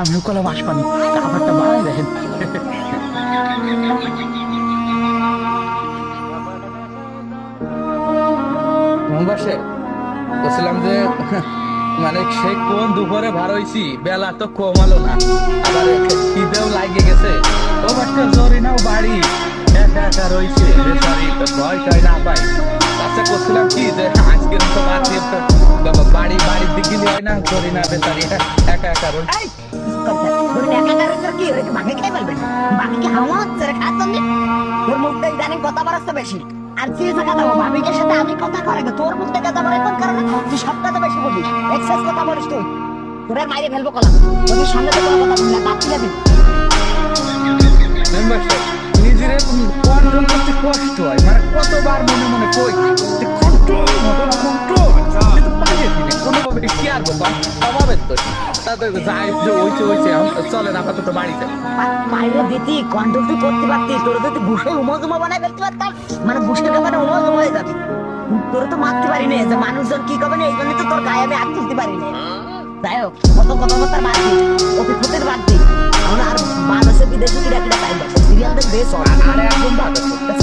আমিও কলা বাস পানি খাবারটা বাড়াই দেখেন। মোহনবাসে বলছিলাম যে মানে সে কোন দুপুরে ভার হইছি বেলা তো কমালো না। আবার খিদেও লাগে গেছে। ও মাস্টার জরি নাও বাড়ি। একা একা রইছে বেচারি তো ভয় টয় না পাই। আচ্ছা করছিলাম কি যে আজকের তো বাড়ি বাড়ির দিকে হয় না জরি না বেচারি একা একা রই কারোর কি হয়েছে বাকি খাই বলবেন হাওয়া হচ্ছে রে জন্য তোর মুখ থেকে কথা বাড়াচ্ছে বেশি। আর চিড়ে থাকা দেবো ভাবিকের সাথে আমি কথা করে তোর মুখ কথা বাড়াই কোন কারণে? তুই সব কথা বেশি বলিস। এক্সেস কথা বলিস তুই। তোরে মাইরে ফেলব কলাম। তোদের সঙ্গে তো কথা বলি না বাকি যাবি মেম্বারশিপ নিজের কষ্ট হয়? মানে কতবার মনে মনে কই? দিনে কি আর বাবা অভাবের তো তাদের যাই যে হইছে হইছে চলেন আপাতত বাড়িতে মাইরে দিতি কন্ট্রোল তুই করতে পারতি তোর যদি বুসে উমজুমা বানাই ফেলতে পারতাম মানে বুসের ব্যাপারে উমজুম হয়ে যাবি তোর তো মারতে পারি না যে মানুষজন কি করবে এই জন্য তো তোর গায়ে আমি হাত তুলতে পারি না যাই হোক কত কথাবার্তা বাদ দি ওকে ফুটের বাদ দি আমরা আর মানুষের বিদেশি কিরা কিরা টাইম সিরিয়াল দেখবে সব আর ভালো সব